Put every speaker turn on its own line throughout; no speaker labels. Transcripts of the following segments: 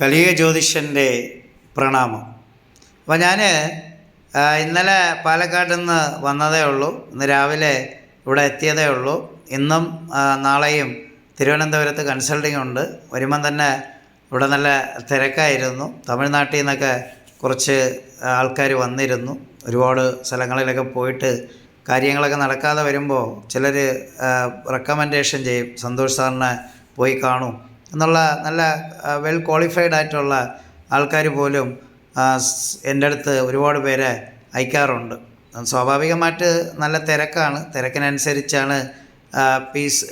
കലിക ജ്യോതിഷന്റെ പ്രണാമം. അപ്പോൾ ഞാൻ ഇന്നലെ പാലക്കാട് നിന്ന് വന്നതേ ഉള്ളൂ. ഇന്ന് രാവിലെ ഇവിടെ എത്തിയതേ ഉള്ളൂ. ഇന്നും നാളെയും തിരുവനന്തപുരത്ത് കൺസൾട്ടിംഗ് ഉണ്ട്. വരുമ്പം തന്നെ ഇവിടെ നല്ല തിരക്കായിരുന്നു. തമിഴ്നാട്ടിൽ നിന്നൊക്കെ കുറച്ച് ആൾക്കാർ വന്നിരുന്നു. ഒരുപാട് സ്ഥലങ്ങളിലൊക്കെ പോയിട്ട് കാര്യങ്ങളൊക്കെ നടക്കാതെ വരുമ്പോൾ ചിലർ റെക്കമെൻഡേഷൻ ചെയ്യും. സന്തോഷ് സാറിനെ പോയി കാണും. എന്നുള്ള നല്ല വെൽ ക്വാളിഫൈഡ് ആയിട്ടുള്ള ആൾക്കാർ പോലും എന്റെ അടുത്ത് ഒരുപാട് പേരെ അയക്കാറുണ്ട്. സ്വാഭാവികമായിട്ട് നല്ല തിരക്കാണ്. തിരക്കിനനുസരിച്ചാണ് ഫീസ്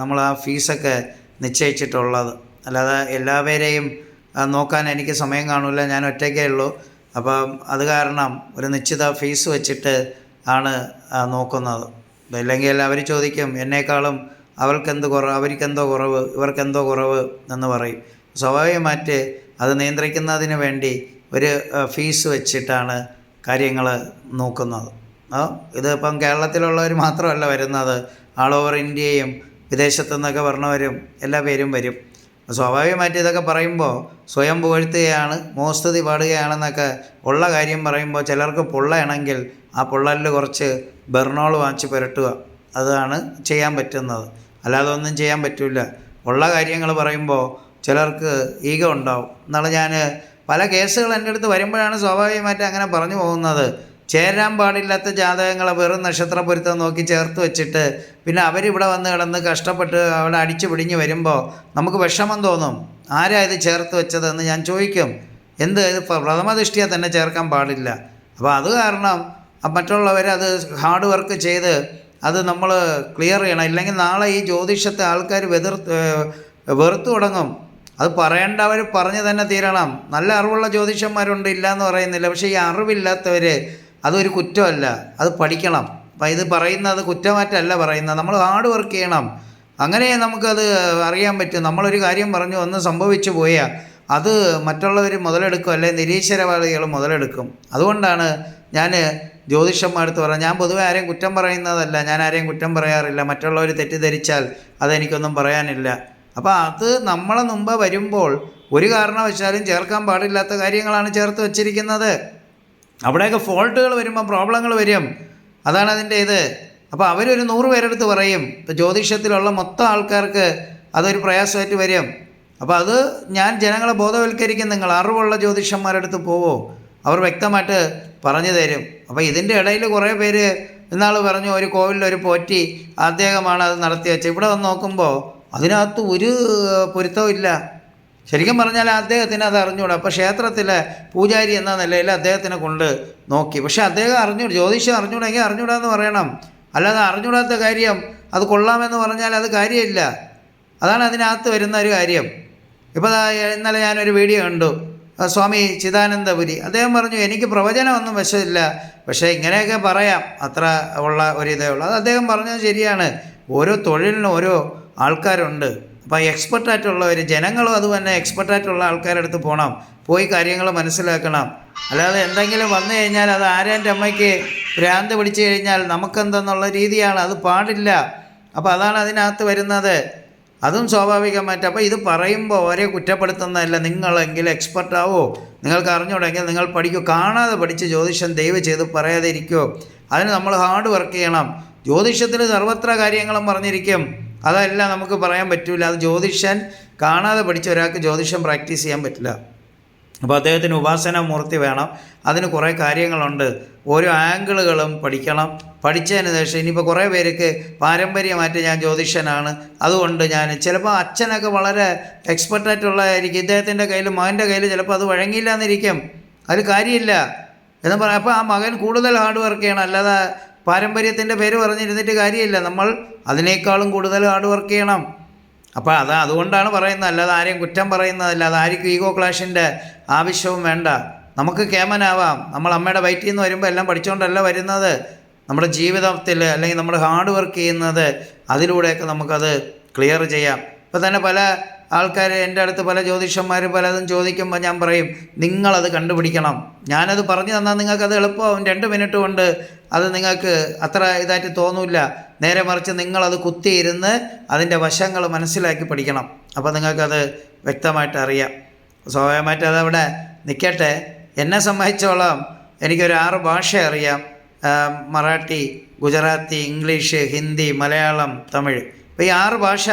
നമ്മൾ ആ ഫീസൊക്കെ നിശ്ചയിച്ചിട്ടുള്ളത്. അല്ലാതെ എല്ലാവരെയും നോക്കാൻ എനിക്ക് സമയം കാണില്ല ഞാൻ ഒറ്റയ്ക്കേ ഉള്ളൂ. അപ്പം അത് കാരണം ഒരു നിശ്ചിത ഫീസ് വെച്ചിട്ട് ആണ് നോക്കുന്നത്. അല്ലെങ്കിൽ അവർ ചോദിക്കും എന്നേക്കാളും അവർക്കെന്ത് കുറവ് അവർക്കെന്തോ കുറവ് ഇവർക്കെന്തോ കുറവ് എന്ന് പറയും. സ്വാഭാവികമായിട്ട് അത് നിയന്ത്രിക്കുന്നതിന് വേണ്ടി ഒരു ഫീസ് വെച്ചിട്ടാണ് കാര്യങ്ങൾ നോക്കുന്നത്. ഇതിപ്പം കേരളത്തിലുള്ളവർ മാത്രമല്ല വരുന്നത്. ആൾ ഓവർ ഇന്ത്യയും വിദേശത്തു നിന്നൊക്കെ പറഞ്ഞവരും എല്ലാ പേരും വരും. സ്വാഭാവികമായിട്ട് ഇതൊക്കെ പറയുമ്പോൾ സ്വയം പുകഴ്ത്തുകയാണ് മോസ്തുതി പാടുകയാണെന്നൊക്കെ ഉള്ള കാര്യം പറയുമ്പോൾ ചിലർക്ക് പൊള്ളയാണെങ്കിൽ ആ പൊള്ളലിൽ കുറച്ച് ബെർണോൾ വാങ്ങിച്ച് പുരട്ടുക. അതാണ് ചെയ്യാൻ പറ്റുന്നത്. അല്ലാതെ ഒന്നും ചെയ്യാൻ പറ്റില്ല ഉള്ള കാര്യങ്ങൾ പറയുമ്പോൾ ചിലർക്ക് ഈഗോ ഉണ്ടാവും. എന്നുള്ള ഞാൻ പല കേസുകൾ എന്റെ അടുത്ത് വരുമ്പോഴാണ് സ്വാഭാവികമായിട്ട് അങ്ങനെ പറഞ്ഞു പോകുന്നത്. ചേരാൻ പാടില്ലാത്ത ജാതകങ്ങളെ വെറും നക്ഷത്ര പൊരുത്തം നോക്കി ചേർത്ത് വെച്ചിട്ട് പിന്നെ അവരിവിടെ വന്ന് കിടന്ന് കഷ്ടപ്പെട്ട് അവിടെ അടിച്ചു പിടിഞ്ഞ് വരുമ്പോൾ നമുക്ക് വിഷമം തോന്നും. ആരാ ഇത് ചേർത്ത് വെച്ചതെന്ന് ഞാൻ ചോദിക്കും. എന്ത് ഇത് പ്ര- പ്രഥമ ദൃഷ്ടിയെ തന്നെ ചേർക്കാൻ പാടില്ല. അപ്പോൾ അത് കാരണം മറ്റുള്ളവരത് ഹാർഡ് വർക്ക് ചെയ്ത് അത് നമ്മൾ ക്ലിയർ ചെയ്യണം. ഇല്ലെങ്കിൽ നാളെ ഈ ജ്യോതിഷത്തെ ആൾക്കാർ വെതിർ വെറുത്തു തുടങ്ങും. അത് പറയേണ്ടവർ പറഞ്ഞു തന്നെ തീരണം. നല്ല അറിവുള്ള ജ്യോതിഷന്മാരുണ്ട് ഇല്ല എന്ന് പറയുന്നില്ല. പക്ഷേ ഈ അറിവില്ലാത്തവർ അതൊരു കുറ്റമല്ല. അത് പഠിക്കണം. അപ്പം ഇത് പറയുന്നത് കുറ്റമാറ്റമല്ല പറയുന്നത്. നമ്മൾ ഹാർഡ് വർക്ക് ചെയ്യണം. അങ്ങനെ നമുക്കത് അറിയാൻ പറ്റും. നമ്മളൊരു കാര്യം പറഞ്ഞു ഒന്ന് സംഭവിച്ചു പോയാൽ അത് മറ്റുള്ളവർ മുതലെടുക്കും. അല്ലെങ്കിൽ നിരീശ്വരവാദികൾ മുതലെടുക്കും. അതുകൊണ്ടാണ് ഞാൻ ജ്യോതിഷന്മാരടുത്ത് പറയാം ഞാൻ പൊതുവെ ആരെയും കുറ്റം പറയുന്നതല്ല. ഞാൻ ആരെയും കുറ്റം പറയാറില്ല. മറ്റുള്ളവർ തെറ്റിദ്ധരിച്ചാൽ അതെനിക്കൊന്നും പറയാനില്ല. അപ്പോൾ അത് നമ്മളെ മുമ്പ് വരുമ്പോൾ ഒരു കാരണവശാലും ചേർക്കാൻ പാടില്ലാത്ത കാര്യങ്ങളാണ് ചേർത്ത് വച്ചിരിക്കുന്നത്. അവിടെയൊക്കെ ഫോൾട്ടുകൾ വരുമ്പോൾ പ്രോബ്ലങ്ങൾ വരും. അതാണ് അതിന്റെ ഇത്. അപ്പോൾ അവരൊരു നൂറ് പേരെടുത്ത് പറയും ഇപ്പോൾ ജ്യോതിഷത്തിലുള്ള മൊത്തം ആൾക്കാർക്ക് അതൊരു പ്രയാസമായിട്ട് വരും. അപ്പോൾ അത് ഞാൻ ജനങ്ങളെ ബോധവൽക്കരിക്കും. നിങ്ങൾ അറിവുള്ള ജ്യോതിഷന്മാരെടുത്ത് പോവോ. അവർ വ്യക്തമായിട്ട് പറഞ്ഞു തരും. അപ്പോൾ ഇതിന്റെ ഇടയിൽ കുറേ പേര് ഇന്നാൾ പറഞ്ഞു ഒരു കോവിലിൽ ഒരു പോറ്റി അദ്ദേഹമാണ് അത് നടത്തി വെച്ചത്. ഇവിടെ വന്ന് നോക്കുമ്പോൾ അതിനകത്ത് ഒരു പൊരുത്തവും ഇല്ല. ശരിക്കും പറഞ്ഞാൽ അദ്ദേഹത്തിന് അത് അറിഞ്ഞൂടാ. അപ്പോൾ ക്ഷേത്രത്തിലെ പൂജാരി എന്ന നിലയിൽ അദ്ദേഹത്തിനെ കൊണ്ട് നോക്കി. പക്ഷേ അദ്ദേഹം അറിഞ്ഞൂട ജ്യോതിഷം അറിഞ്ഞൂടെങ്കിൽ അറിഞ്ഞൂടാന്ന് പറയണം. അല്ലാതെ അറിഞ്ഞൂടാത്ത കാര്യം അത് കൊള്ളാമെന്ന് പറഞ്ഞാൽ അത് കാര്യമില്ല. അതാണ് അതിനകത്ത് വരുന്ന ഒരു കാര്യം. ഇപ്പോൾ ഇന്നലെ ഞാനൊരു വീഡിയോ കണ്ടു. സ്വാമി ചിദാനന്ദപുരി. അദ്ദേഹം പറഞ്ഞു എനിക്ക് പ്രവചനമൊന്നും വശമില്ല. പക്ഷേ ഇങ്ങനെയൊക്കെ പറയാം. അത്ര ഉള്ള ഒരിതേ ഉള്ളൂ. അത് അദ്ദേഹം പറഞ്ഞത് ശരിയാണ്. ഓരോ തൊഴിലിനും ഓരോ ആൾക്കാരുണ്ട്. അപ്പോൾ എക്സ്പെർട്ടായിട്ടുള്ളവർ ജനങ്ങളും അത് തന്നെ എക്സ്പെർട്ടായിട്ടുള്ള ആൾക്കാരുടെ അടുത്ത് പോകണം പോയി കാര്യങ്ങൾ മനസ്സിലാക്കണം. അല്ലാതെ എന്തെങ്കിലും വന്നു കഴിഞ്ഞാൽ അത് ആരാന്റെ അമ്മയ്ക്ക് ഭ്രാന്ത് പിടിച്ചു കഴിഞ്ഞാൽ നമുക്കെന്തെന്നുള്ള രീതിയാണ്. അത് പാടില്ല. അപ്പോൾ അതാണ് അതിനകത്ത് വരുന്നത്. അതും സ്വാഭാവികമായിട്ട്. അപ്പോൾ ഇത് പറയുമ്പോൾ ഒരേ കുറ്റപ്പെടുത്തുന്നതല്ല. നിങ്ങളെങ്കിലും എക്സ്പെർട്ടാവോ നിങ്ങൾക്ക് അറിഞ്ഞൂടെങ്കിൽ നിങ്ങൾ പഠിക്കൂ. കാണാതെ പഠിച്ച് ജ്യോതിഷം ദയവ് ചെയ്ത് പറയാതെ ഇരിക്കുമോ അതിന് നമ്മൾ ഹാർഡ് വർക്ക് ചെയ്യണം. ജ്യോതിഷത്തിൽ സർവത്ര കാര്യങ്ങളും പറഞ്ഞിരിക്കും. അതെല്ലാം നമുക്ക് പറയാൻ പറ്റില്ല അത് ജ്യോതിഷൻ കാണാതെ പഠിച്ച ഒരാൾക്ക് ജ്യോതിഷം പ്രാക്ടീസ് ചെയ്യാൻ പറ്റില്ല. അപ്പോൾ അദ്ദേഹത്തിന് ഉപാസന മൂർത്തി വേണം. അതിന് കുറേ കാര്യങ്ങളുണ്ട്. ഓരോ ആംഗിളുകളും പഠിക്കണം. പഠിച്ചതിന് ശേഷം ഇനിയിപ്പോൾ കുറേ പേർക്ക് പാരമ്പര്യമായിട്ട് ഞാൻ ജ്യോതിഷനാണ്. അതുകൊണ്ട് ഞാൻ ചിലപ്പോൾ അച്ഛനൊക്കെ വളരെ എക്സ്പെർട്ടായിട്ടുള്ളതായിരിക്കും ഇദ്ദേഹത്തിന്റെ കയ്യിൽ മകന്റെ കയ്യിൽ ചിലപ്പോൾ അത് വഴങ്ങിയില്ല എന്നിരിക്കും അതിൽ കാര്യമില്ല. എന്ന് പറയാം. അപ്പോൾ ആ മകൻ കൂടുതൽ ഹാർഡ് വർക്ക് ചെയ്യണം. അല്ലാതെ പാരമ്പര്യത്തിന്റെ പേര് പറഞ്ഞിരുന്നിട്ട് കാര്യമില്ല. നമ്മൾ അതിനേക്കാളും കൂടുതൽ ഹാർഡ് വർക്ക് ചെയ്യണം. അപ്പോൾ അത് അതുകൊണ്ടാണ് പറയുന്നത് അല്ലാതെ ആരെയും കുറ്റം പറയുന്നതല്ല. അത് ആർക്കും ഈഗോ ക്ലാഷിന്റെ ആവശ്യവും വേണ്ട. നമുക്ക് കേമനാവാം. നമ്മൾ അമ്മയുടെ വയറ്റിൽ നിന്ന് വരുമ്പോൾ എല്ലാം പഠിച്ചുകൊണ്ടല്ല വരുന്നത്? നമ്മുടെ ജീവിതത്തിൽ അല്ലെങ്കിൽ നമ്മൾ ഹാർഡ് വർക്ക് ചെയ്യുന്നത് അതിലൂടെയൊക്കെ നമുക്കത് ക്ലിയർ ചെയ്യാം. ഇപ്പോൾ തന്നെ പല ആൾക്കാർ എന്റെ അടുത്ത് പല ജ്യോതിഷന്മാർ പലതും ചോദിക്കുമ്പോൾ ഞാൻ പറയും നിങ്ങളത് കണ്ടുപിടിക്കണം. ഞാനത് പറഞ്ഞു തന്നാൽ നിങ്ങൾക്കത് എളുപ്പമാവും. രണ്ട് മിനിറ്റ് കൊണ്ട് അത് നിങ്ങൾക്ക് അത്ര ഇതായിട്ട് തോന്നില്ല. നേരെ മറിച്ച് നിങ്ങളത് കുത്തിയിരുന്ന് അതിന്റെ വശങ്ങൾ മനസ്സിലാക്കി പഠിക്കണം. അപ്പോൾ നിങ്ങൾക്കത് വ്യക്തമായിട്ട് അറിയാം. സ്വാഭാവികമായിട്ട് അതവിടെ നിൽക്കട്ടെ. എന്നെ സംബന്ധിച്ചോളം എനിക്കൊരു ആറ് ഭാഷ അറിയാം. മറാഠി ഗുജറാത്തി ഇംഗ്ലീഷ് ഹിന്ദി മലയാളം തമിഴ്. അപ്പോൾ ഈ ആറ് ഭാഷ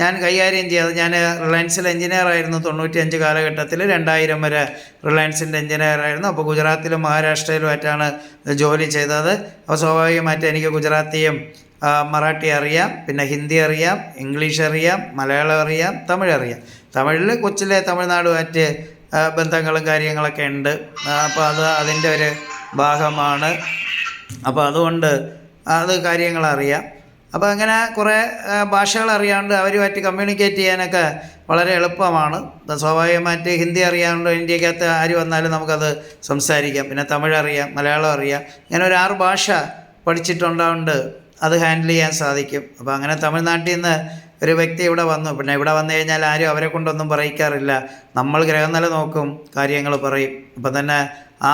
ഞാൻ കൈകാര്യം ചെയ്തത് ഞാൻ റിലയൻസിൽ എഞ്ചിനീയർ ആയിരുന്നു തൊണ്ണൂറ്റിയഞ്ച് കാലഘട്ടത്തിൽ. രണ്ടായിരം വരെ റിലയൻസിന്റെ എഞ്ചിനീയർ ആയിരുന്നു. അപ്പോൾ ഗുജറാത്തിലും മഹാരാഷ്ട്രയിലും മഹാരാഷ്ട്രയിലുമായിട്ടാണ് ജോലി ചെയ്തത്. അപ്പോൾ സ്വാഭാവികമായിട്ട് എനിക്ക് ഗുജറാത്തിയും മറാഠി അറിയാം പിന്നെ ഹിന്ദി അറിയാം ഇംഗ്ലീഷ് അറിയാം മലയാളം അറിയാം തമിഴ് അറിയാം. തമിഴിൽ കൊച്ചിലെ തമിഴ്നാടുമായിട്ട് ബന്ധങ്ങളും കാര്യങ്ങളൊക്കെ ഉണ്ട്. അപ്പോൾ അത് അതിന്റെ ഒരു ഭാഗമാണ്. അപ്പോൾ അതുകൊണ്ട് അത് കാര്യങ്ങളറിയാം. അപ്പോൾ അങ്ങനെ കുറേ ഭാഷകൾ അറിയാണ്ട് അവരുമായിട്ട് കമ്മ്യൂണിക്കേറ്റ് ചെയ്യാനൊക്കെ വളരെ എളുപ്പമാണ്. സ്വാഭാവികമായിട്ട് ഹിന്ദി അറിയാണ്ട് ഇന്ത്യക്കകത്ത് ആര് വന്നാലും നമുക്കത് സംസാരിക്കാം. പിന്നെ തമിഴ് അറിയാം മലയാളം അറിയാം. ഇങ്ങനെ ഒരു ആറ് ഭാഷ പഠിച്ചിട്ടുണ്ടാവുണ്ട്. അത് ഹാൻഡിൽ ചെയ്യാൻ സാധിക്കും. അപ്പോൾ അങ്ങനെ തമിഴ്നാട്ടിൽ നിന്ന് ഒരു വ്യക്തി ഇവിടെ വന്നു. പിന്നെ ഇവിടെ വന്നു കഴിഞ്ഞാൽ ആരും അവരെ കൊണ്ടൊന്നും പറയിക്കാറില്ല. നമ്മൾ ഗ്രഹനില നോക്കും കാര്യങ്ങൾ പറയും. ഇപ്പം തന്നെ ആ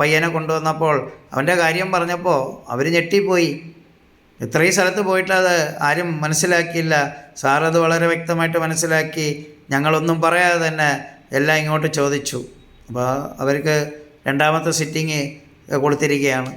പയ്യനെ കൊണ്ടുവന്നപ്പോൾ അവന്റെ കാര്യം പറഞ്ഞപ്പോൾ അവർ ഞെട്ടിപ്പോയി. ഇത്രയും സ്ഥലത്ത് പോയിട്ട് അത് ആരും മനസ്സിലാക്കിയില്ല. സാറത് വളരെ വ്യക്തമായിട്ട് മനസ്സിലാക്കി. ഞങ്ങളൊന്നും പറയാതെ തന്നെ എല്ലാം ഇങ്ങോട്ട് ചോദിച്ചു. അപ്പോൾ അവർക്ക് രണ്ടാമത്തെ സിറ്റിങ് കൊടുത്തിരിക്കുകയാണ്.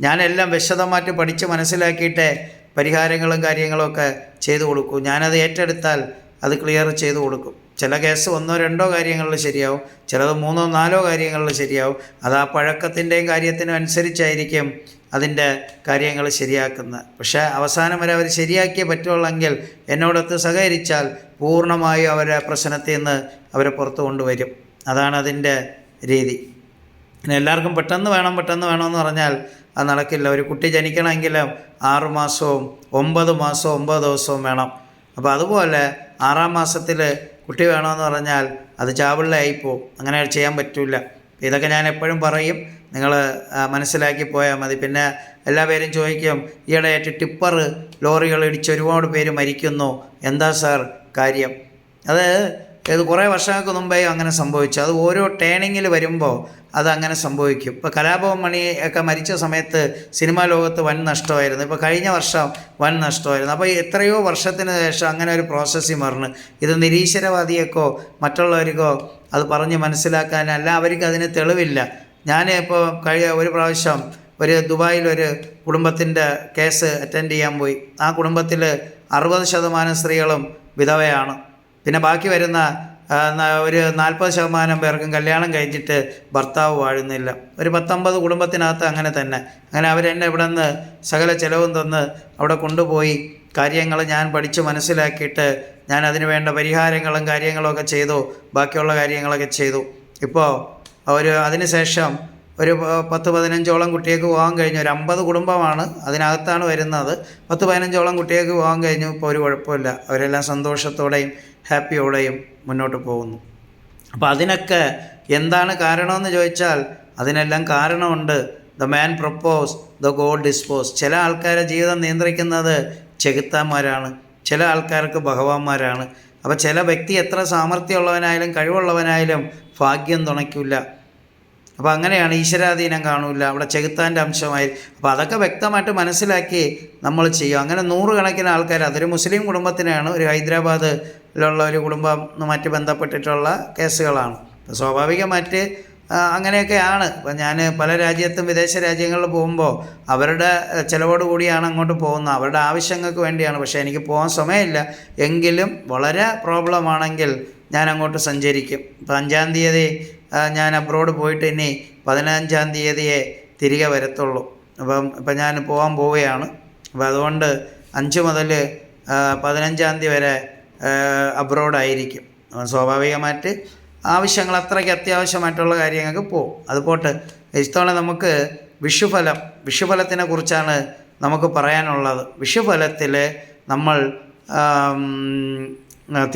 ഞാനെല്ലാം വിശദമായിട്ട് പഠിച്ച് മനസ്സിലാക്കിയിട്ടേ പരിഹാരങ്ങളും കാര്യങ്ങളൊക്കെ ചെയ്തു കൊടുക്കും. ഞാനത് ഏറ്റെടുത്താൽ അത് ക്ലിയർ ചെയ്തു കൊടുക്കും. ചില കേസ് ഒന്നോ രണ്ടോ കാര്യങ്ങളിൽ ശരിയാവും. ചിലത് മൂന്നോ നാലോ കാര്യങ്ങളിൽ ശരിയാവും. അത് ആ പഴക്കത്തിന്റെയും കാര്യത്തിനും അനുസരിച്ചായിരിക്കും അതിന്റെ കാര്യങ്ങൾ ശരിയാക്കുന്നത് പക്ഷേ അവസാനം വരെ അവർ ശരിയാക്കിയേ പറ്റുള്ളെങ്കിൽ എന്നോടൊത്ത് സഹകരിച്ചാൽ പൂർണമായും അവരെ പ്രശ്നത്തിൽ നിന്ന് അവരെ പുറത്തു കൊണ്ടുവരും. അതാണ് അതിന്റെ രീതി. പിന്നെ എല്ലാവർക്കും പെട്ടെന്ന് വേണം പെട്ടെന്ന് വേണമെന്ന് പറഞ്ഞാൽ അത് നടക്കില്ല. ഒരു കുട്ടി ജനിക്കണമെങ്കിൽ ആറ് മാസവും ഒമ്പത് മാസവും ഒമ്പത് ദിവസവും വേണം. അപ്പോൾ അതുപോലെ ആറാം മാസത്തിൽ കുട്ടി വേണമെന്ന് പറഞ്ഞാൽ അത് ചാവിള്ളയായിപ്പോവും അങ്ങനെ ചെയ്യാൻ പറ്റില്ല ഇതൊക്കെ ഞാൻ എപ്പോഴും പറയും. നിങ്ങൾ മനസ്സിലാക്കി പോയാൽ മതി. പിന്നെ എല്ലാ പേരും ചോദിക്കും ഈയിടെയായിട്ട് ടിപ്പർ ലോറികൾ ഇടിച്ച് ഒരുപാട് പേര് മരിക്കുന്നു. എന്താ സാർ കാര്യം? അത് ഇത് കുറേ വർഷങ്ങൾക്ക് മുമ്പേ അങ്ങനെ സംഭവിച്ചു. അത് ഓരോ ടേണിങ്ങിൽ വരുമ്പോൾ അത് അങ്ങനെ സംഭവിക്കും. ഇപ്പോൾ കലാഭവൻ മണി ഒക്കെ മരിച്ച സമയത്ത് സിനിമാ ലോകത്ത് വൻ നഷ്ടമായിരുന്നു. ഇപ്പോൾ കഴിഞ്ഞ വർഷം വൻ നഷ്ടമായിരുന്നു. അപ്പോൾ എത്രയോ വർഷത്തിന് ശേഷം അങ്ങനെ ഒരു പ്രോസസ്സിങ് പറഞ്ഞു ഇത് നിരീശ്വരവാദിയൊക്കെ മറ്റുള്ളവർക്കോ അത് പറഞ്ഞ് മനസ്സിലാക്കാനല്ല അവർക്ക് അതിന് തെളിവില്ല. ഞാൻ ഇപ്പോൾ കഴിയ ഒരു പ്രാവശ്യം ഒരു ദുബായിൽ ഒരു കുടുംബത്തിന്റെ കേസ് അറ്റൻഡ് ചെയ്യാൻ പോയി. ആ കുടുംബത്തിൽ അറുപത് ശതമാനം സ്ത്രീകളും വിധവയാണ്. പിന്നെ ബാക്കി വരുന്ന ഒരു നാൽപ്പത് ശതമാനം പേർക്കും കല്യാണം കഴിച്ചിട്ട് ഭർത്താവ് വാഴുന്നില്ല. ഒരു പത്തൊമ്പത് കുടുംബത്തിനകത്ത് അങ്ങനെ തന്നെ. അങ്ങനെ അവരെന്നെ ഇവിടെ നിന്ന് സകല ചിലവും തന്ന് അവിടെ കൊണ്ടുപോയി കാര്യങ്ങൾ ഞാൻ പഠിച്ച് മനസ്സിലാക്കിയിട്ട് ഞാൻ അതിന് വേണ്ട പരിഹാരങ്ങളും കാര്യങ്ങളും ഒക്കെ ചെയ്തു. ബാക്കിയുള്ള കാര്യങ്ങളൊക്കെ ചെയ്തു. ഇപ്പോൾ ഒരു അതിനുശേഷം ഒരു പത്ത് പതിനഞ്ചോളം കുട്ടികൾക്ക് പോകാൻ കഴിഞ്ഞു ഒരു അമ്പത് കുടുംബമാണ് അതിനകത്താണ് വരുന്നത്. പത്ത് പതിനഞ്ചോളം കുട്ടികൾക്ക് പോകാൻ കഴിഞ്ഞു ഇപ്പോൾ ഒരു കുഴപ്പമില്ല. അവരെല്ലാം സന്തോഷത്തോടെയും ഹാപ്പിയോടെയും മുന്നോട്ട് പോകുന്നു. അപ്പോൾ അതിനൊക്കെ എന്താണ് കാരണമെന്ന് ചോദിച്ചാൽ അതിനെല്ലാം കാരണമുണ്ട്. The man propose the god dispose. ചില ആൾക്കാരെ ജീവിതം നിയന്ത്രിക്കുന്നത് ചെകുത്താന്മാരാണ്. ചില ആൾക്കാർക്ക് ഭഗവാന്മാരാണ്. അപ്പോൾ ചില വ്യക്തി എത്ര സാമർഥ്യമുള്ളവനായാലും കഴിവുള്ളവനായാലും ഭാഗ്യം തുണയ്ക്കില്ല അപ്പോൾ അങ്ങനെയാണ് ഈശ്വരാധീനം കാണില്ല അവിടെ ചെകുത്താന്റെ അംശമായി. അപ്പോൾ അതൊക്കെ വ്യക്തമായിട്ട് മനസ്സിലാക്കി നമ്മൾ ചെയ്യും അങ്ങനെ നൂറുകണക്കിന് ആൾക്കാർ അതൊരു മുസ്ലിം കുടുംബത്തിനാണ് ഒരു ഹൈദരാബാദിലുള്ള ഒരു കുടുംബം മറ്റ് ബന്ധപ്പെട്ടിട്ടുള്ള കേസുകളാണ്. അപ്പോൾ സ്വാഭാവികമായിട്ട് അങ്ങനെയൊക്കെയാണ്. ഇപ്പം ഞാൻ പല രാജ്യത്തും വിദേശ രാജ്യങ്ങളിൽ പോകുമ്പോൾ അവരുടെ ചിലവോട് കൂടിയാണ് അങ്ങോട്ട് പോകുന്നത്. അവരുടെ ആവശ്യങ്ങൾക്ക് വേണ്ടിയാണ്. പക്ഷേ എനിക്ക് പോകാൻ സമയമില്ല. എങ്കിലും വളരെ പ്രോബ്ലമാണെങ്കിൽ ഞാൻ അങ്ങോട്ട് സഞ്ചരിക്കും. ഇപ്പം അഞ്ചാം തീയതി ഞാൻ അബ്രോഡ് പോയിട്ട് ഇനി പതിനഞ്ചാം തീയതിയെ തിരികെ വരത്തുള്ളൂ. അപ്പം ഇപ്പം ഞാൻ പോകാൻ പോവുകയാണ്. അപ്പം അതുകൊണ്ട് അഞ്ച് മുതൽ പതിനഞ്ചാം തീയതി വരെ അബ്രോഡായിരിക്കും സ്വാഭാവികമായിട്ട് ആവശ്യങ്ങൾ അത്രയ്ക്ക് അത്യാവശ്യമായിട്ടുള്ള കാര്യങ്ങൾക്ക് പോകും അത് പോട്ട്. നമുക്ക് വിഷുഫലം വിഷുഫലത്തിനെ കുറിച്ചാണ് നമുക്ക് പറയാനുള്ളത്. വിഷുഫലത്തിൽ നമ്മൾ ആം,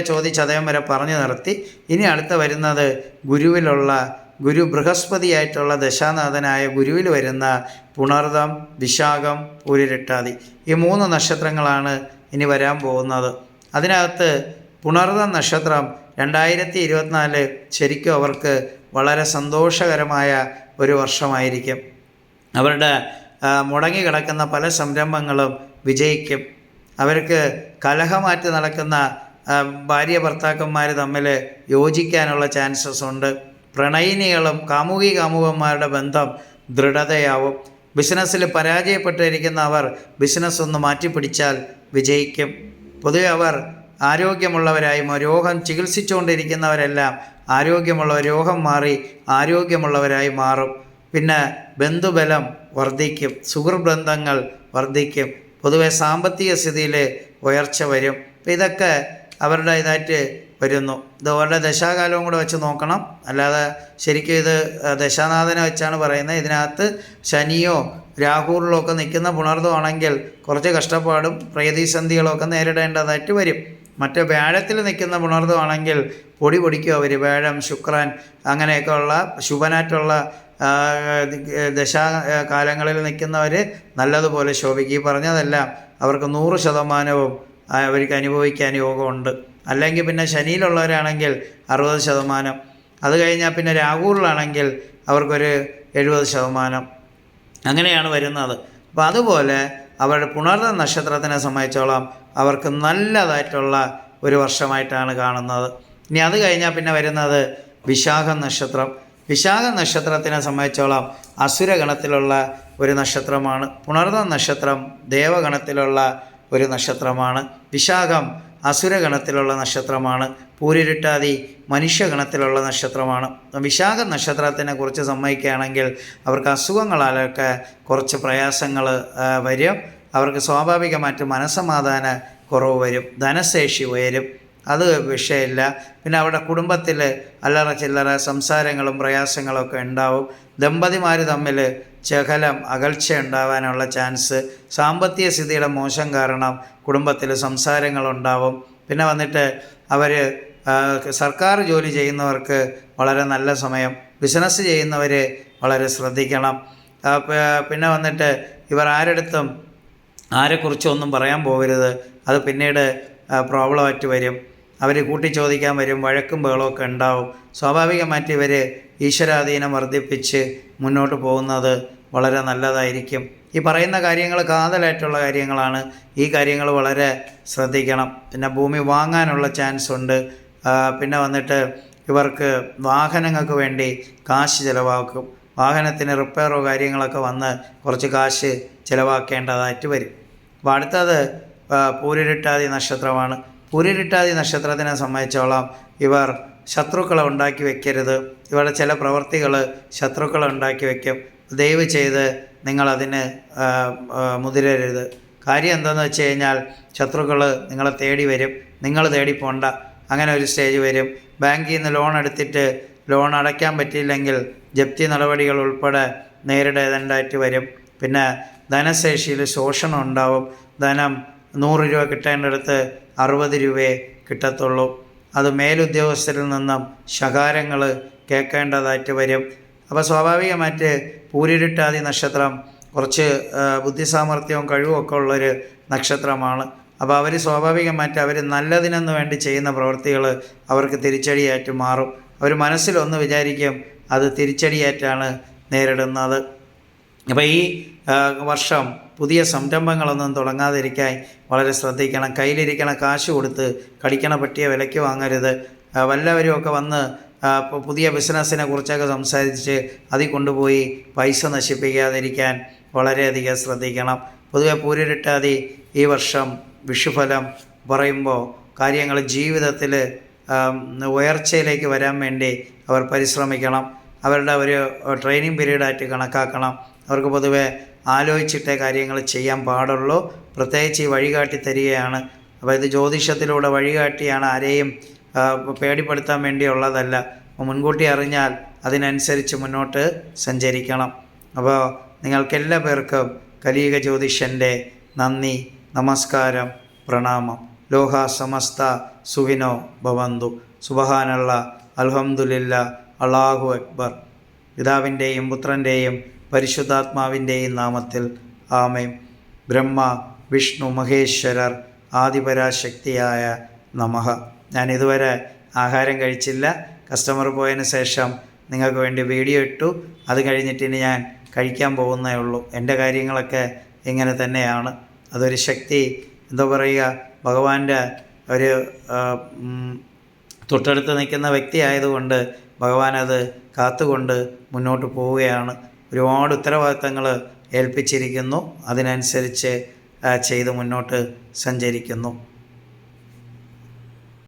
ചോദിച്ച് അദ്ദേഹം വരെ പറഞ്ഞു നിർത്തി. ഇനി അടുത്ത വരുന്നത് ഗുരുവിലുള്ള ഗുരു ബൃഹസ്പതിയായിട്ടുള്ള ദശാനാഥനായ ഗുരുവിൽ വരുന്ന പുണർദം വിശാഖം പൂരിരട്ടാതി ഈ മൂന്ന് നക്ഷത്രങ്ങളാണ് ഇനി വരാൻ പോകുന്നത്. അതിനകത്ത് പുണർദം നക്ഷത്രം രണ്ടായിരത്തി ഇരുപത്തിനാല് ശരിക്കും അവർക്ക് വളരെ സന്തോഷകരമായ ഒരു വർഷമായിരിക്കും. അവരുടെ ആ, മുടങ്ങി കിടക്കുന്ന പല സംരംഭങ്ങളും വിജയിക്കും. അവർക്ക് കലഹമാറ്റി നടക്കുന്ന ഭാര്യ ഭർത്താക്കന്മാർ തമ്മിൽ യോജിക്കാനുള്ള ചാൻസസ് ഉണ്ട്. പ്രണയിനികളും കാമുകി കാമുകന്മാരുടെ ബന്ധം ദൃഢതയാവും. ബിസിനസ്സിൽ പരാജയപ്പെട്ടിരിക്കുന്ന അവർ ബിസിനസ് ഒന്ന് മാറ്റിപ്പിടിച്ചാൽ വിജയിക്കും. പൊതുവെ അവർ ആരോഗ്യമുള്ളവരായും രോഗം ചികിത്സിച്ചുകൊണ്ടിരിക്കുന്നവരെല്ലാം ആരോഗ്യമുള്ള രോഗം മാറി ആരോഗ്യമുള്ളവരായി മാറും. പിന്നെ ബന്ധുബലം വർദ്ധിക്കും. സുഹൃബന്ധങ്ങൾ ബന്ധങ്ങൾ വർദ്ധിക്കും. പൊതുവെ സാമ്പത്തിക സ്ഥിതിയിൽ ഉയർച്ച വരും. ഇതൊക്കെ അവരുടെ ഇതായിട്ട് വരുന്നു. ഇത് അവരുടെ ദശാകാലവും കൂടെ വെച്ച് നോക്കണം. അല്ലാതെ ശരിക്കും ഇത് ദശാനാഥനെ വെച്ചാണ് പറയുന്നത്. ഇതിനകത്ത് ശനിയോ രാഹുറിലോ ഒക്കെ നിൽക്കുന്ന പുണർദമാണെങ്കിൽ കുറച്ച് കഷ്ടപ്പാടും പ്രതിസന്ധികളൊക്കെ നേരിടേണ്ടതായിട്ട് വരും. മറ്റേ വ്യാഴത്തിൽ നിൽക്കുന്ന പുണർദമാണെങ്കിൽ പൊടി പൊടിക്കും അവർ വ്യാഴം ശുക്രൻ അങ്ങനെയൊക്കെയുള്ള ശുഭനായിട്ടുള്ള ആ, ദശാ കാലങ്ങളിൽ നിൽക്കുന്നവർ നല്ലതുപോലെ ശോഭിക്കും. ഈ പറഞ്ഞതെല്ലാം അവർക്ക് നൂറ് ശതമാനവും അവർക്ക് അനുഭവിക്കാൻ യോഗമുണ്ട്. അല്ലെങ്കിൽ പിന്നെ ശനിയിലുള്ളവരാണെങ്കിൽ അറുപത് ശതമാനം. അത് കഴിഞ്ഞാൽ പിന്നെ രാഹുലിലാണെങ്കിൽ അവർക്കൊരു എഴുപത് ശതമാനം. അങ്ങനെയാണ് വരുന്നത്. അപ്പോൾ അതുപോലെ അവരുടെ പുണർന്ന നക്ഷത്രത്തിനെ സംബന്ധിച്ചോളം അവർക്ക് നല്ലതായിട്ടുള്ള ഒരു വർഷമായിട്ടാണ് കാണുന്നത്. ഇനി അത് കഴിഞ്ഞാൽ പിന്നെ വരുന്നത് വിശാഖ നക്ഷത്രം. വിശാഖ നക്ഷത്രത്തിനെ സംബന്ധിച്ചോളം അസുരഗണത്തിലുള്ള ഒരു നക്ഷത്രമാണ്. പുണർന്ന നക്ഷത്രം ദേവഗണത്തിലുള്ള ഒരു നക്ഷത്രമാണ്. വിശാഖം അസുരഗണത്തിലുള്ള നക്ഷത്രമാണ്. പൂരിരുട്ടാതി മനുഷ്യഗണത്തിലുള്ള നക്ഷത്രമാണ്. വിശാഖ നക്ഷത്രത്തിനെ കുറിച്ച് സമ്മതിക്കുകയാണെങ്കിൽ അവർക്ക് അസുഖങ്ങളാലൊക്കെ കുറച്ച് പ്രയാസങ്ങൾ വരും. അവർക്ക് സ്വാഭാവികമായിട്ട് മനസ്സമാധാന കുറവ് വരും. ധനശേഷി ഉയരും. അത് വിഷയമില്ല. പിന്നെ അവിടെ കുടുംബത്തിൽ അല്ലറ ചില്ലറ സംസാരങ്ങളും പ്രയാസങ്ങളൊക്കെ ഉണ്ടാവും. ദമ്പതിമാർ തമ്മിൽ ചകലം അകൽച്ച ഉണ്ടാവാനുള്ള ചാൻസ് സാമ്പത്തിക സ്ഥിതിയുടെ മോശം കാരണം കുടുംബത്തിൽ സംസാരങ്ങളുണ്ടാവും പിന്നെ വന്നിട്ട് അവർ സർക്കാർ ജോലി ചെയ്യുന്നവർക്ക് വളരെ നല്ല സമയം ബിസിനസ് ചെയ്യുന്നവർ വളരെ ശ്രദ്ധിക്കണം. പിന്നെ വന്നിട്ട് ഇവർ ആരെടുത്തും ആരെക്കുറിച്ചും ഒന്നും പറയാൻ പോകരുത്. അത് പിന്നീട് പ്രോബ്ലമായിട്ട് വരും. അവർ കൂട്ടി ചോദിക്കാൻ വരും വഴക്കും ബഹളമൊക്കെ ഉണ്ടാവും. സ്വാഭാവികമായിട്ട് ഇവർ ഈശ്വരാധീനം വർദ്ധിപ്പിച്ച് മുന്നോട്ട് പോകുന്നത് വളരെ നല്ലതായിരിക്കും. ഈ പറയുന്ന കാര്യങ്ങൾ കാതലായിട്ടുള്ള കാര്യങ്ങളാണ്. ഈ കാര്യങ്ങൾ വളരെ ശ്രദ്ധിക്കണം. പിന്നെ ഭൂമി വാങ്ങാനുള്ള ചാൻസ് ഉണ്ട്. പിന്നെ വന്നിട്ട് ഇവർക്ക് വാഹനങ്ങൾക്ക് വേണ്ടി കാശ് ചിലവാക്കും. വാഹനത്തിന് റിപ്പയറോ കാര്യങ്ങളൊക്കെ വന്ന് കുറച്ച് കാശ് ചിലവാക്കേണ്ടതായിട്ട് വരും. അപ്പോൾ അടുത്തത് പൂരിരുട്ടാതി നക്ഷത്രമാണ്. പൂരിരുട്ടാതി നക്ഷത്രത്തിനെ സംബന്ധിച്ചോളം ഇവർ ശത്രുക്കളെ ഉണ്ടാക്കി വെക്കരുത്. ഇവരുടെ ചില പ്രവർത്തികൾ ശത്രുക്കളെ ഉണ്ടാക്കി വെക്കും. ദയവ് ചെയ്ത് നിങ്ങളതിന് മുതിരരുത്. കാര്യം എന്താണെന്ന് വെച്ച് കഴിഞ്ഞാൽ ശത്രുക്കൾ നിങ്ങളെ തേടി വരും. നിങ്ങൾ തേടി പോണ്ട. അങ്ങനെ ഒരു സ്റ്റേജ് വരും. ബാങ്കിൽ നിന്ന് ലോൺ എടുത്തിട്ട് ലോൺ അടയ്ക്കാൻ പറ്റിയില്ലെങ്കിൽ ജപ്തി നടപടികൾ ഉൾപ്പെടെ നേരിടേണ്ടതായിട്ട് വരും. പിന്നെ ധനശേഷിയിൽ ശോഷണം ഉണ്ടാവും. ധനം നൂറ് രൂപ കിട്ടേണ്ടടുത്ത് അറുപത് രൂപയെ കിട്ടത്തുള്ളൂ. അത് മേലുദ്യോഗസ്ഥരിൽ നിന്നും ശകാരങ്ങൾ കേൾക്കേണ്ടതായിട്ട് വരും. അപ്പോൾ സ്വാഭാവികമായിട്ട് പൂരിരുട്ടാതി നക്ഷത്രം കുറച്ച് ബുദ്ധിസാമർഥ്യവും കഴിവും ഒക്കെ ഉള്ളൊരു നക്ഷത്രമാണ്. അപ്പോൾ അവർ സ്വാഭാവികമായിട്ട് അവർ നല്ലതിനെന്ന് വേണ്ടി ചെയ്യുന്ന പ്രവൃത്തികൾ അവർക്ക് തിരിച്ചടിയായിട്ട് മാറും. അവർ മനസ്സിലൊന്ന് വിചാരിക്കും അത് തിരിച്ചടിയായിട്ടാണ് നേരിടുന്നത്. അപ്പോൾ ഈ വർഷം പുതിയ സംരംഭങ്ങളൊന്നും തുടങ്ങാതിരിക്കാൻ വളരെ ശ്രദ്ധിക്കണം. കയ്യിലിരിക്കണ കാശ് കൊടുത്ത് കടിക്കണ പറ്റിയ വിലയ്ക്ക് വാങ്ങരുത്. വല്ലവരും ഒക്കെ വന്ന് പുതിയ ബിസിനസ്സിനെ കുറിച്ചൊക്കെ സംസാരിച്ച് അതിൽ കൊണ്ടുപോയി പൈസ നശിപ്പിക്കാതിരിക്കാൻ വളരെയധികം ശ്രദ്ധിക്കണം. പൊതുവെ പൂരിട്ടാതി ഈ വർഷം വിഷുഫലം പറയുമ്പോൾ കാര്യങ്ങൾ ജീവിതത്തിൽ ഉയർച്ചയിലേക്ക് വരാൻ വേണ്ടി അവർ പരിശ്രമിക്കണം. അവരുടെ ഒരു ട്രെയിനിങ് പീരീഡായിട്ട് കണക്കാക്കണം. അവർക്ക് പൊതുവെ ആലോചിച്ചിട്ടേ കാര്യങ്ങൾ ചെയ്യാൻ പാടുള്ളൂ. പ്രത്യേകിച്ച് ഈ വഴികാട്ടി തരികയാണ്. അപ്പോൾ ഇത് ജ്യോതിഷത്തിലൂടെ വഴികാട്ടിയാണ് ആരെയും പേടിപ്പെടുത്താൻ വേണ്ടിയുള്ളതല്ല. മുൻകൂട്ടി അറിഞ്ഞാൽ അതിനനുസരിച്ച് മുന്നോട്ട് സഞ്ചരിക്കണം. അപ്പോൾ നിങ്ങൾക്കെല്ലാ പേർക്കും കലിയുഗ ജ്യോതിഷന്റെ നന്ദി നമസ്കാരം പ്രണാമം. ലോഹ സമസ്ത സുഖിനോ ഭവന്തു. സുബഹാനുള്ള അലഹമുല്ല അള്ളാഹു അക്ബർ. പിതാവിന്റെയും പുത്രന്റെയും പരിശുദ്ധാത്മാവിന്റെയും നാമത്തിൽ ആമേം ബ്രഹ്മ വിഷ്ണു മഹേശ്വരർ ആദിപരാശക്തിയായ നമഹ ഞാൻ ഇതുവരെ ആഹാരം കഴിച്ചില്ല. കസ്റ്റമർ പോയതിന് ശേഷം നിങ്ങൾക്ക് വേണ്ടി വീഡിയോ ഇട്ടു. അത് കഴിഞ്ഞിട്ട് ഇനി ഞാൻ കഴിക്കാൻ പോകുന്നേ ഉള്ളൂ. എന്റെ കാര്യങ്ങളൊക്കെ ഇങ്ങനെ തന്നെയാണ്. അതൊരു ശക്തി എന്താ പറയുക ഭഗവാന്റെ ഒരു തൊട്ടടുത്ത് നിൽക്കുന്ന വ്യക്തി ആയതുകൊണ്ട് ഭഗവാൻ അത് കാത്തുകൊണ്ട് മുന്നോട്ട് പോവുകയാണ്. ഒരുപാട് ഉത്തരവാദിത്തങ്ങൾ ഏൽപ്പിച്ചിരിക്കുന്നു. അതിനനുസരിച്ച് ചെയ്ത് മുന്നോട്ട് സഞ്ചരിക്കുന്നു.